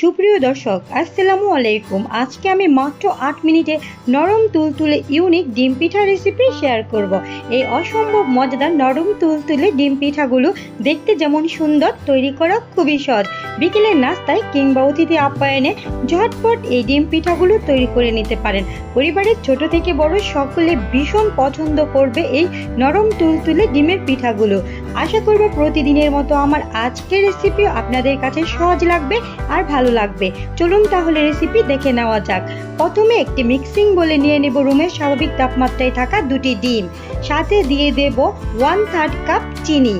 সুপ্রিয় দর্শক, আসসালামু আলাইকুম। আজকে আমি মাত্র আট মিনিটে নরম তুলতুলে ইউনিক ডিম পিঠা রেসিপি শেয়ার করব। এই অসম্ভব মজাদার নরম তুলতুলে ডিম পিঠাগুলো দেখতে যেমন সুন্দর, তৈরি করা খুবই সহজ। বিকেলের নাস্তায় কিংবা অতিথি আপ্যায়নে ঝটপট এই ডিম পিঠাগুলো তৈরি করে নিতে পারেন। পরিবারের ছোট থেকে বড় সকলে ভীষণ পছন্দ করবে এই নরম তুলতুলে ডিমের পিঠাগুলো। আশা করব প্রতিদিনের মতো আমার আজকের রেসিপি আপনাদের কাছে সহজ লাগবে আর ভালো লাগবে। চলুন তাহলে রেসিপি দেখে নেওয়া যাক। প্রথমে একটি মিক্সিং বলে নিয়ে নেব রুমের স্বাভাবিক তাপমাত্রায় থাকা দুটি ডিম। সাথে দিয়ে দেব ওয়ান থার্ড কাপ চিনি।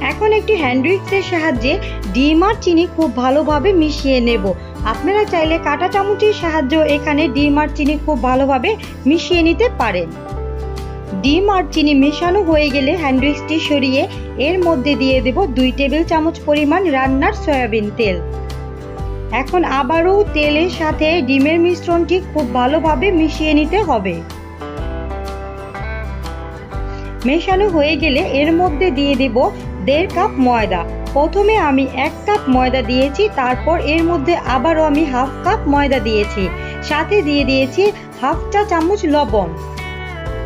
এখন একটি হ্যান্ডউইক্সের সাহায্যে ডিম আর চিনি খুব ভালোভাবে মিশিয়ে নেব। আপনারা চাইলে কাঁটা চামচের সাহায্যেও এখানে ডিম আর চিনি খুব ভালোভাবে মিশিয়ে নিতে পারেন। ডিম আর চিনি মেশানো হয়ে গেলে হ্যান্ডউইক্সটি সরিয়ে এর মধ্যে দিয়ে দেব দুই টেবিল চামচ পরিমাণ রান্নার সয়াবিন তেল। এখন আবারও তেলের সাথে ডিমের মিশ্রণটি খুব ভালোভাবে মিশিয়ে নিতে হবে। মেশানো হয়ে গেলে এর মধ্যে দিয়ে দেব দেড় কাপ ময়দা। প্রথমে আমি এক কাপ ময়দা দিয়েছি, তারপর এর মধ্যে আবারও আমি হাফ কাপ ময়দা দিয়েছি। সাথে দিয়ে দিয়েছি হাফ চা চামচ লবণ।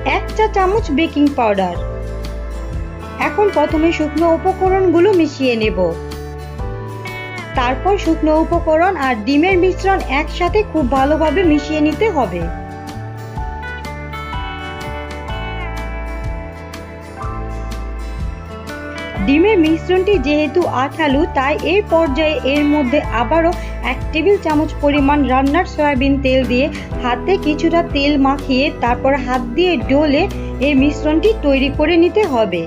এক চা চামচ বেকিং পাউডার। এখন প্রথমে শুকনো উপকরণগুলো মিশিয়ে নেব। তারপর শুকনো উপকরণ আর ডিমের মিশ্রণ একসাথে খুব ভালোভাবে মিশিয়ে নিতে হবে। ডিমের মিশ্রণটি যেহেতু আঠালু, তাই এই পর্যায়ে এর মধ্যে আবারও এক টেবিল চামচ পরিমাণ রান্নার সয়াবিন তেল দিয়ে হাতে কিছুটা তেল মাখিয়ে তারপর হাত দিয়ে ডলে এই মিশ্রণটি তৈরি করে নিতে হবে।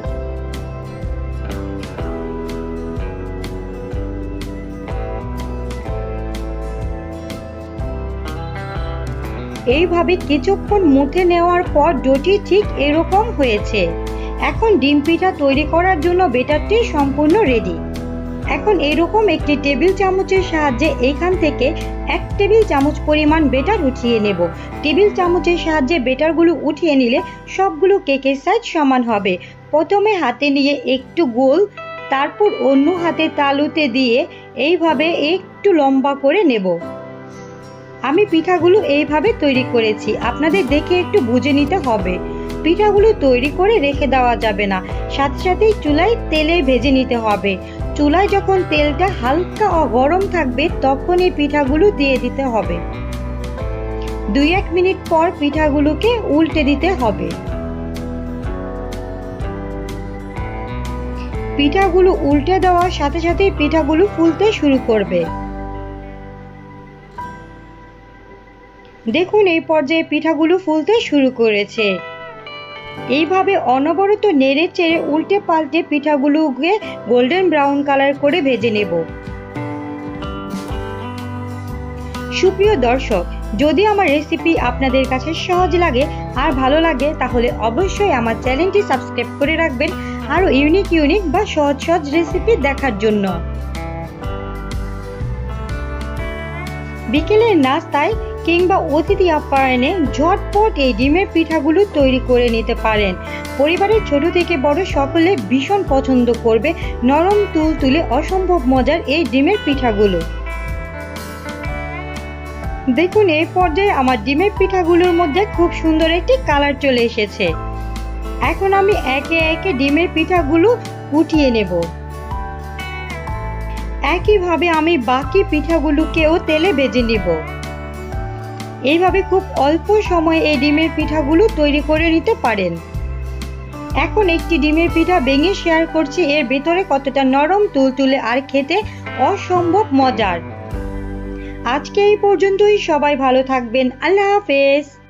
এইভাবে কিছুক্ষণ মুখে নেওয়ার পর ডোটি ঠিক এরকম হয়েছে। এখন ডিম পিঠা তৈরি করার জন্য বেটারটি সম্পূর্ণ রেডি। এখন এরকম একটি টেবিল চামচের সাহায্যে এখান থেকে এক টেবিল চামচ পরিমাণ বেটার উঠিয়ে নেব। টেবিল চামচের সাহায্যে বেটারগুলো উঠিয়ে নিলে সবগুলো কেকের সাইজ সমান হবে। প্রথমে হাতে নিয়ে একটু গোল, তারপর অন্য হাতে তালুতে দিয়ে এইভাবে একটু লম্বা করে নেব। আমি পিঠাগুলো এইভাবে তৈরি করেছি, আপনাদের দেখে একটু বুঝে নিতে হবে। পিঠাগুলো তৈরি করে রেখে দেওয়া যাবে না, সাথে সাথেই চুলায় তেলে ভেজে নিতে হবে। চুলায় যখন তেলটা হালকা গরম থাকবে তখন এই পিঠাগুলো দিয়ে দিতে হবে। দুই এক মিনিট পর পিঠাগুলোকে উল্টে দিতে হবে। পিঠাগুলো উল্টে দেওয়ার সাথে সাথেই পিঠাগুলো ফুলতে শুরু করবে। দেখুন, এই পর্যায়ে পিঠাগুলো ফুলতে শুরু করেছে। এইভাবে অনবরত নেড়ে চেড়ে উল্টে পাল্টে পিঠাগুলোকে গোল্ডেন ব্রাউন কালার করে ভেজে নেব। সুপ্রিয় দর্শক, যদি আমার রেসিপি আপনাদের কাছে সহজ লাগে আর ভালো লাগে, তাহলে অবশ্যই আমার চ্যানেলটি সাবস্ক্রাইব করে রাখবেন আরও ইউনিক ইউনিক বা সহজ সহজ রেসিপি দেখার জন্য। বিকেলের নাস্তায় কিংবা অতিথি আপ্যায়নে ঝটপট এই ডিমের পিঠাগুলো তৈরি করে নিতে পারেন। পরিবারের ছোট থেকে বড় সকলে ভীষণ পছন্দ করবে নরম তুল তুলে অসম্ভব মজার এই ডিমের পিঠাগুলো। দেখুন, এই পর্যায়ে আমার ডিমের পিঠাগুলোর মধ্যে খুব সুন্দর একটি কালার চলে এসেছে। এখন আমি একে একে ডিমের পিঠাগুলো উঠিয়ে নেব। একইভাবে আমি বাকি পিঠাগুলোকেও তেলে ভেজে নিব। এইভাবে খুব অল্প সময়ে এই ডিমের পিঠাগুলো তৈরি করে নিতে পারেন। এখন একটি ডিমের পিঠা ভেঙে শেয়ার করছি, এর ভেতরে কতটা নরম, তুলতুলে আর খেতে অসম্ভব মজার। আজকে এই পর্যন্তই, সবাই ভালো থাকবেন, আল্লাহ হাফেজ।